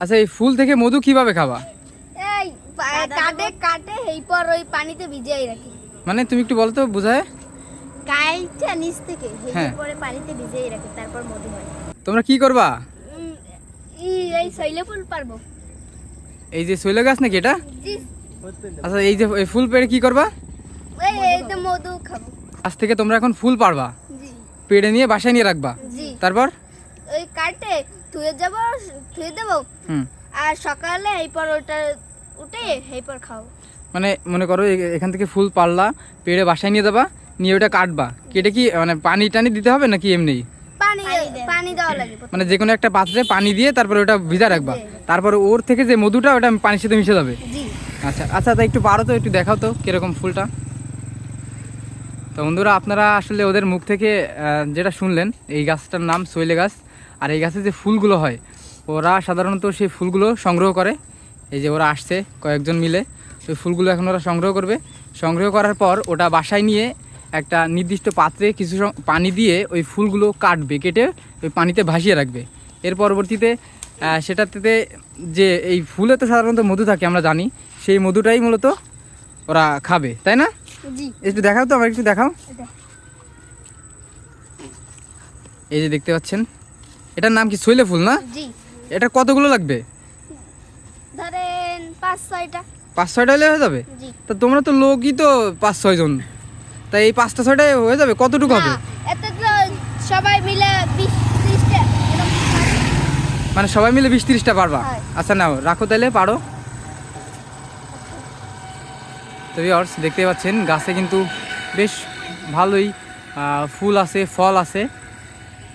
আচ্ছা এই ফুল থেকে মধু কীভাবে খাবা? এই কাটে কাটে এই পর ওই পানিতে ভিজিয়ে রাখি। মানে তুমি একটু বলো তো বোঝায়? কাইটা নিচ থেকে হ্যাঁ। পরে পানিতে ভিজিয়ে রাখি তারপর মধু হয়। তোমরা কি করবা? এই শৈলে ফুল পারব। এই যে শৈল গাছ নাকি এটা? আচ্ছা এই যে এই ফুল পেড়ে কি করবা? এই তো মধু খাব। আজ থেকে তোমরা এখন ফুল পারবা। পেড়ে নিয়ে বাসায় নিয়ে রাখবা। তারপর? কাটে ধুয়ে যাব ধুয়ে দেবো। হুম। আর সকালে এই পর ওটা উঠে এই পর খাও মানে মনে করো এখান থেকে ফুল পারলা পেড়ে বাসায় নিয়ে যাবা নিয়ে ওটা কাটবা। কেটে কি মানে পানি টানি দিতে হবে নাকি এমনি? পানি পানি দেওয়া লাগে মানে যে কোনো একটা পাত্রে পানি দিয়ে তারপরে ওটা ভিজা রাখবা। তারপরে ওর থেকে যে মধুটা ওটা পানির সাথে মিশে যাবে। জি। আচ্ছা আচ্ছা তা একটু পারো তো একটু দেখাও তো কীরকম ফুলটা। তো বন্ধুরা আপনারা আসলে ওদের মুখ থেকে আহ, যেটা শুনলেন এই গাছটার নাম শৈলে গাছ। আর এই গাছে যে ফুলগুলো হয় ওরা সাধারণত সেই ফুলগুলো সংগ্রহ করে। এই যে ওরা আসছে কয়েকজন মিলে ওই ফুলগুলো এখন ওরা সংগ্রহ করবে। সংগ্রহ করার পর ওটা বাসায় নিয়ে একটা নির্দিষ্ট পাত্রে কিছু পানি দিয়ে ওই ফুলগুলো কাটবে কেটে ওই পানিতে ভাসিয়ে রাখবে। এর পরবর্তীতে সেটাতে যে এই ফুলে তো সাধারণত মধু থাকে আমরা জানি সেই মধুটাই মূলত ওরা খাবে তাই না? একটু দেখাও তো আমার একটু দেখাও। এই যে দেখতে পাচ্ছেন এটার নাম কি শৈলে ফুল না? জি। এটা কতগুলো লাগবে? ধরেন পাঁচ ছয়টা। পাঁচ ছয়টা হলে হয়ে যাবে? জি। তা তোমরা তো লোকই তো পাঁচ ছয় জন। তাই এই পাঁচটা ছয়টায় হয়ে যাবে? কতটুকু হবে? তো সবাই মিলে বিশ ত্রিশটা মানে সবাই মিলে বিশ তিরিশটা পারবা? আচ্ছা নাও রাখো তাহলে পারো। তো ভিউয়ার্স দেখতে পাচ্ছেন গাছে কিন্তু বেশ ভালোই আহ, ফুল আছে ফল আছে।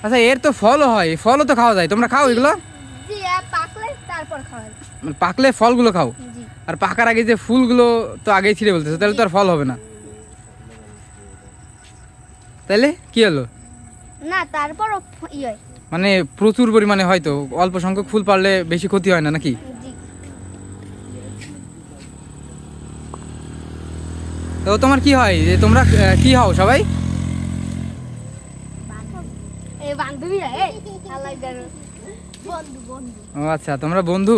আচ্ছা এর তো ফলও হয় ফলও তো খাওয়া যায়। তোমরা খাও এগুলো? পাকলে তারপর। মানে ফলগুলো খাও? আর পাকার আগে যে ফুলগুলো তো আগেই ছিঁড়ে বলতেছো তাহলে তো আর ফল হবে না। তাহলে কি হলো? না হয়। মানে প্রচুর পরিমাণে হয়তো অল্প সংখ্যক ফুল পারলে বেশি ক্ষতি হয় না নাকি? তো তোমার কি হয়? যে তোমরা কি হও সবাই এই বান্ধবীরা এই আল্লাহ জানে। বন্ধু বন্ধু ও আচ্ছা তোমরা বন্ধু?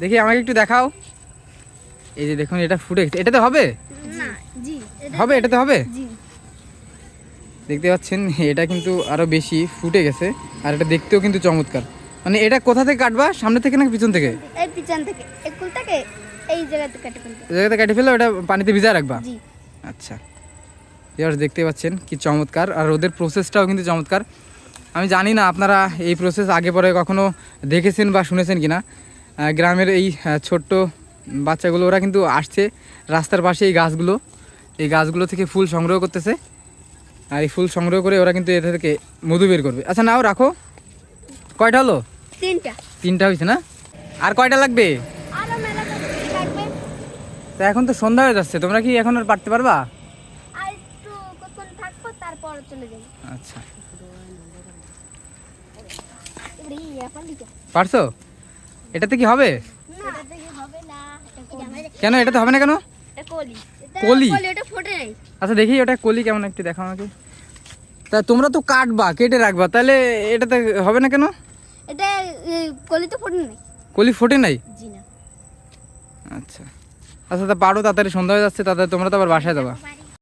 দেখি আমাকে একটু দেখাও। এই যে দেখুন এটা ফুটে এটাতে হবে? এটা- হবে এটাতে হবে? দেখতে পাচ্ছেন এটা কিন্তু আরও বেশি ফুটে গেছে আর এটা দেখতেও কিন্তু চমৎকার। মানে এটা কোথা থেকে কাটবা? সামনে থেকে না পিছন থেকে? এই পিছন থেকে এই এই জায়গাতে কেটে ফেলতে এই জায়গাতে কেটে ফেলে ওটা পানিতে ভিজায় রাখবা? আচ্ছা। এবার দেখতে পাচ্ছেন কি চমৎকার। আর ওদের প্রসেসটাও কিন্তু চমৎকার। আমি জানি না আপনারা এই প্রসেস আগে পরে কখনো দেখেছেন বা শুনেছেন কিনা। আহ, গ্রামের এই ছোট্ট বাচ্চাগুলো ওরা কিন্তু আসছে রাস্তার পাশে এই গাছগুলো। এই গাছগুলো থেকে ফুল সংগ্রহ করতেছে। আর এই ফুল সংগ্রহ করে ওরা কিন্তু এটা থেকে মধু বের করবে। আচ্ছা নাও রাখো। কয়টা হলো? তিনটা। তিনটা হয়েছে না? আর কয়টা লাগবে। তা এখন তো সন্ধ্যা হয়ে যাচ্ছে। তোমরা কি এখন আর পারতে পারবা? কতক্ষণ থাকব তারপর চলে আচ্ছা। পারছ? এটাতে কি হবে? না এটা হবে না কেন এটাতে হবে না কেন? কলি। আচ্ছা দেখি ওটা কলি কেমন একটু দেখো আমাকে। তা তোমরা তো কাটবা কেটে রাখবা তাহলে এটাতে হবে না কেন? এটা কলি তো ফোটে নাই। কলি ফোটে নাই? জি না। আচ্ছা। আচ্ছা তা পারো তাড়াতাড়ি সন্ধ্যা হয়ে যাচ্ছে তাড়াতাড়ি তোমরা তো আবার বাসায় যাবা।